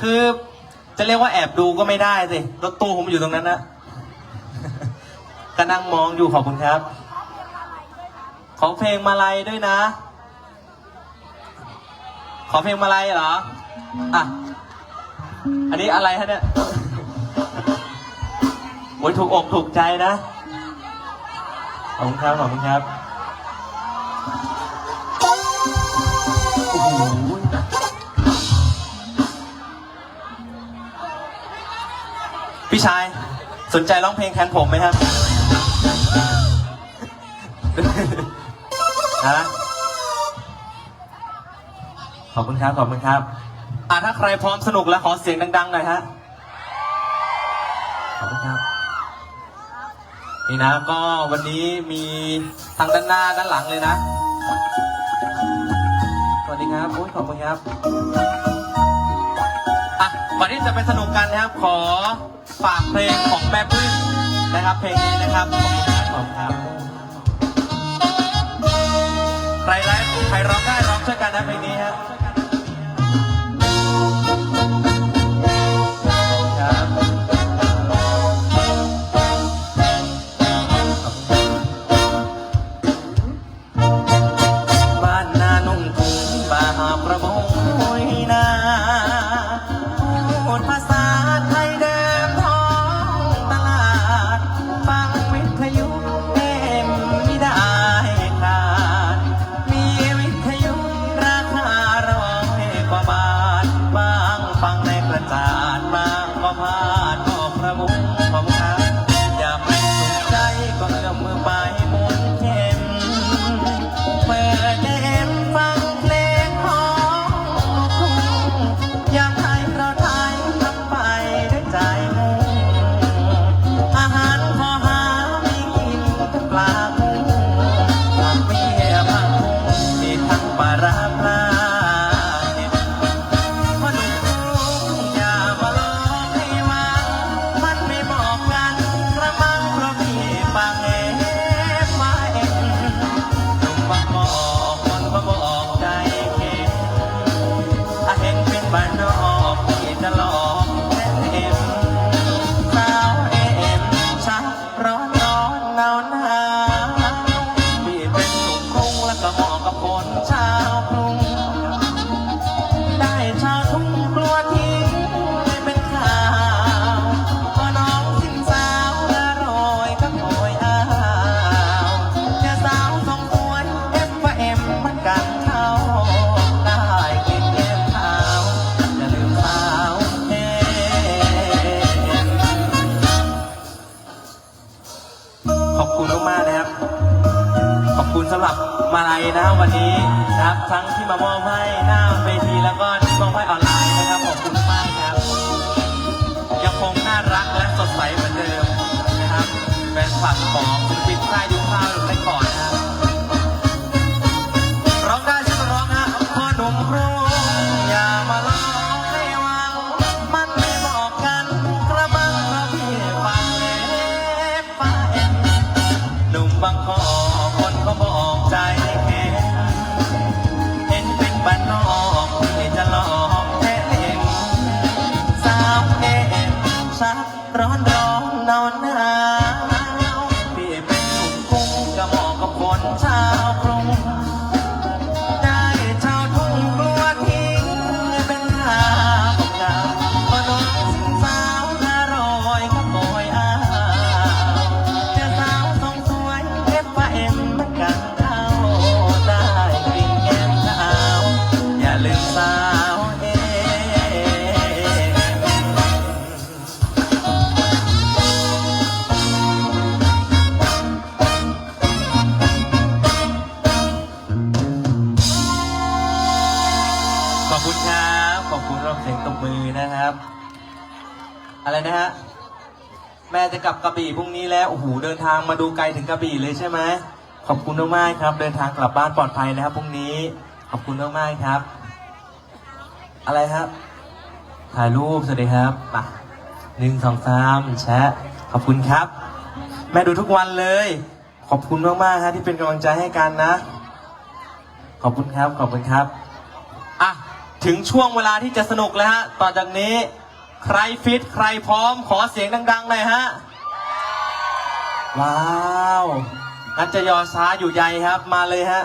คือจะเรียกว่าแอบดูก็ไม่ได้สิรถตู้ผมอยู่ตรงนั้นนะก็นั่งมองอยู่ขอบคุณครับ ขอเพลงมาลัยด้วยนะ ขอเพลงมาลัยเหรอ อะ อันนี้อะไรฮะเนี่ยโอ้ยถูกอกถูกใจนะ ขอบคุณครับ ขอบคุณครับ สนใจร้องเพลงแทนผมไหมครับฮะขอบคุณครับ ขอบคุณครับอ่าถ้าใครพร้อมสนุกแล้วขอเสียงดังๆหน่อยฮะ ขอบคุณครับ นี่นะก็วันนี้มีทางด้านหน้าด้านหลังเลยนะ สวัสดีครับโอ้ยขอบคุณครับ อะก่อนที่จะไปสนุกกันนะครับขอ ฝากเพลงของแม่พึ่งนะครับเพลงนี้นะครับขอบคุณครับขอบคุณครับใครไร้ใครร้องได้ร้องช่วยกันนะเพลงนี้ครับ แฟนคลับของ อย่าลืมสาวเอขอบคุณครับขอบคุณรับเสียงตบมือนะครับ อะไรนะฮะ แม่จะกลับกระบี่พรุ่งนี้แล้ว โอ้โห เดินทางมาดูไกลถึงกระบี่เลยใช่ไหม ขอบคุณมากๆครับ เดินทางกลับบ้านปลอดภัยนะครับพรุ่งนี้ ขอบคุณมากๆครับ อะไรครับ ถ่ายรูปสวัสดีครับมาหนึ่งสองสามแชะขอบคุณครับ แม่ดูทุกวันเลย ขอบคุณมากมารับที่เป็นกำลังใจให้กันนะ ขอบคุณครับขอบคุณครับอะถึงช่วงเวลาที่จะสนุกแล้วฮะต่อจากนี้ ใครฟิตใครพร้อมขอเสียงดังๆหน่อยฮะว้าวงั้นจะยอช้าอยู่ใหญ่ครับมาเลยฮะ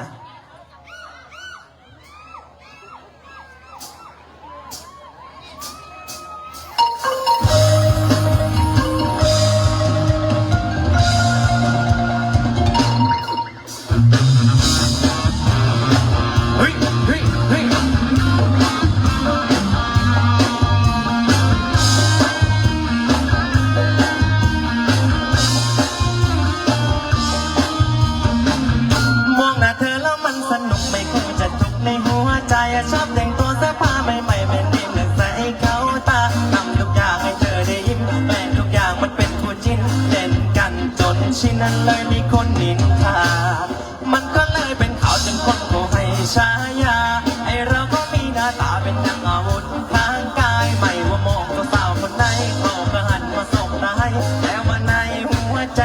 นั้นเลยมีคนนินทา มันก็เลยเป็นข่าวจนคนเขาให้ฉายา ไอเราก็มีหน้าตาเป็นนักอาวุธทางกาย ไม่ว่ามองก็สาวคนไหนเขาก็หันมาส่งนายแล้วมาในหัวใจ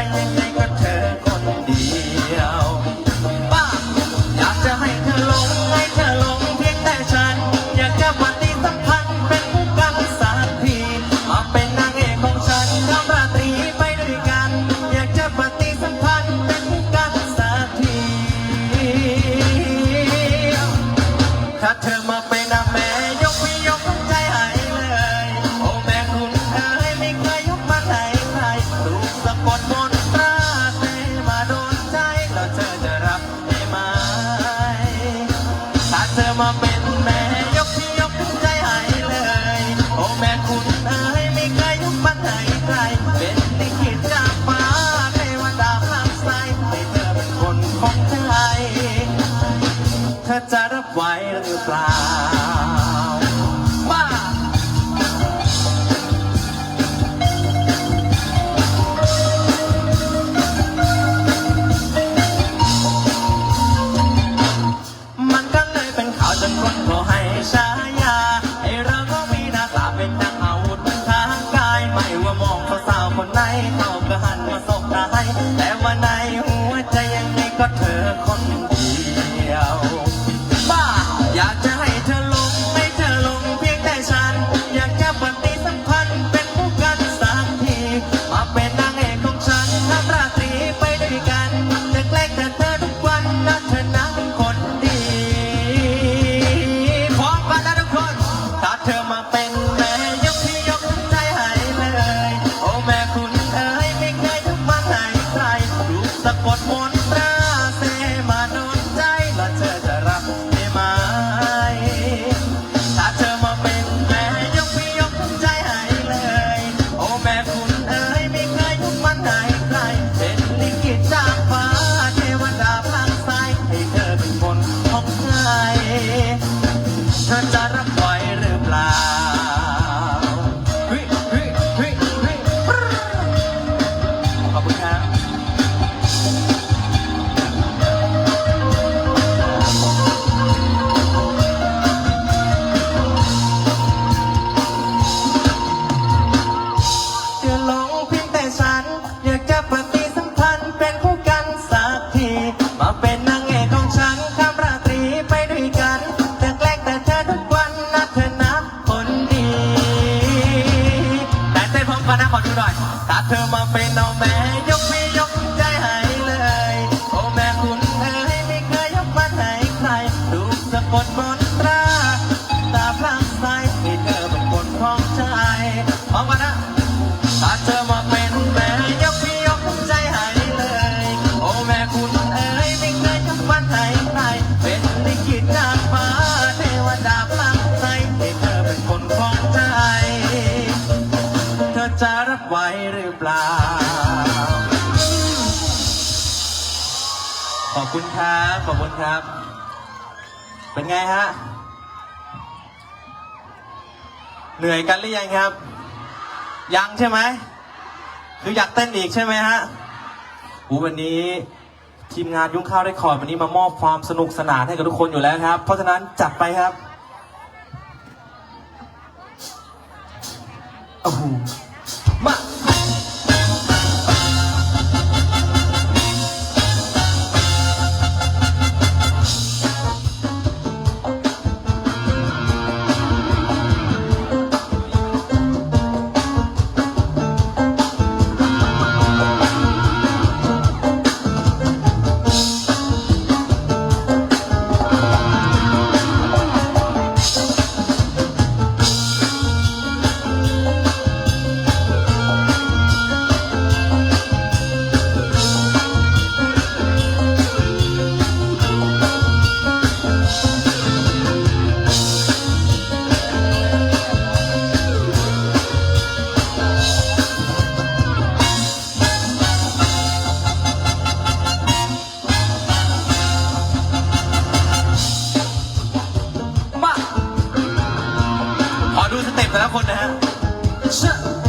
ขอบคุณครับ ขอบคุณครับ เป็นไงฮะ เหนื่อยกันหรือยังครับ ยังใช่ไหมคืออยากเต้นอีกใช่ไหมฮะอูวันนี้ทีมงานยุ่งข้าวได้คอยวันนี้มามอบความสนุกสนานให้กับทุกคนอยู่แล้วครับ เพราะฉะนั้นจัดไปครับโอ้โ the up.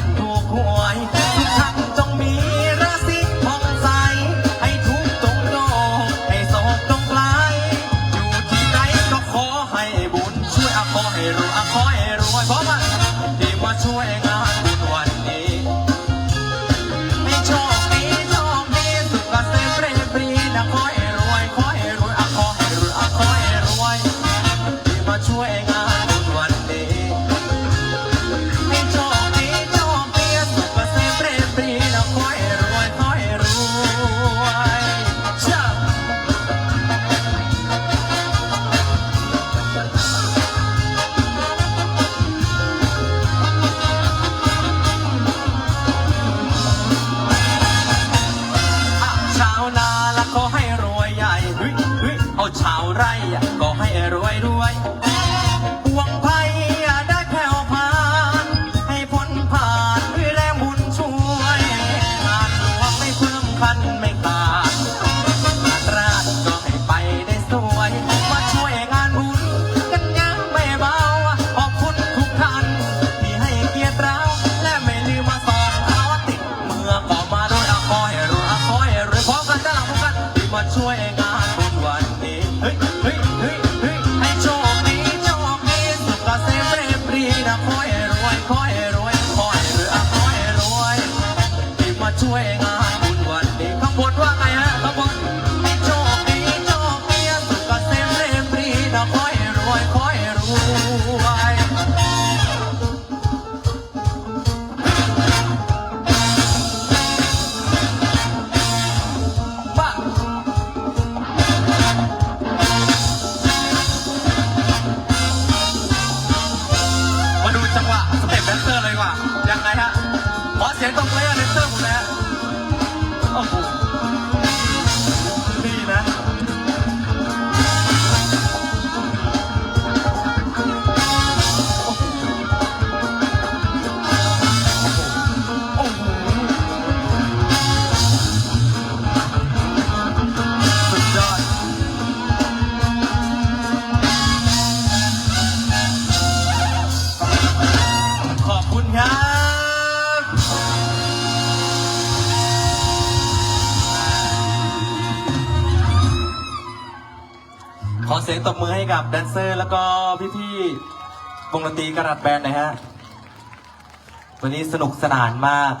คนถูกหวย ตบมือให้กับแดนเซอร์ แล้วก็พี่ๆวงดนตรีกระดัดแบนน่อยฮะ วันนี้สนุกสนานมาก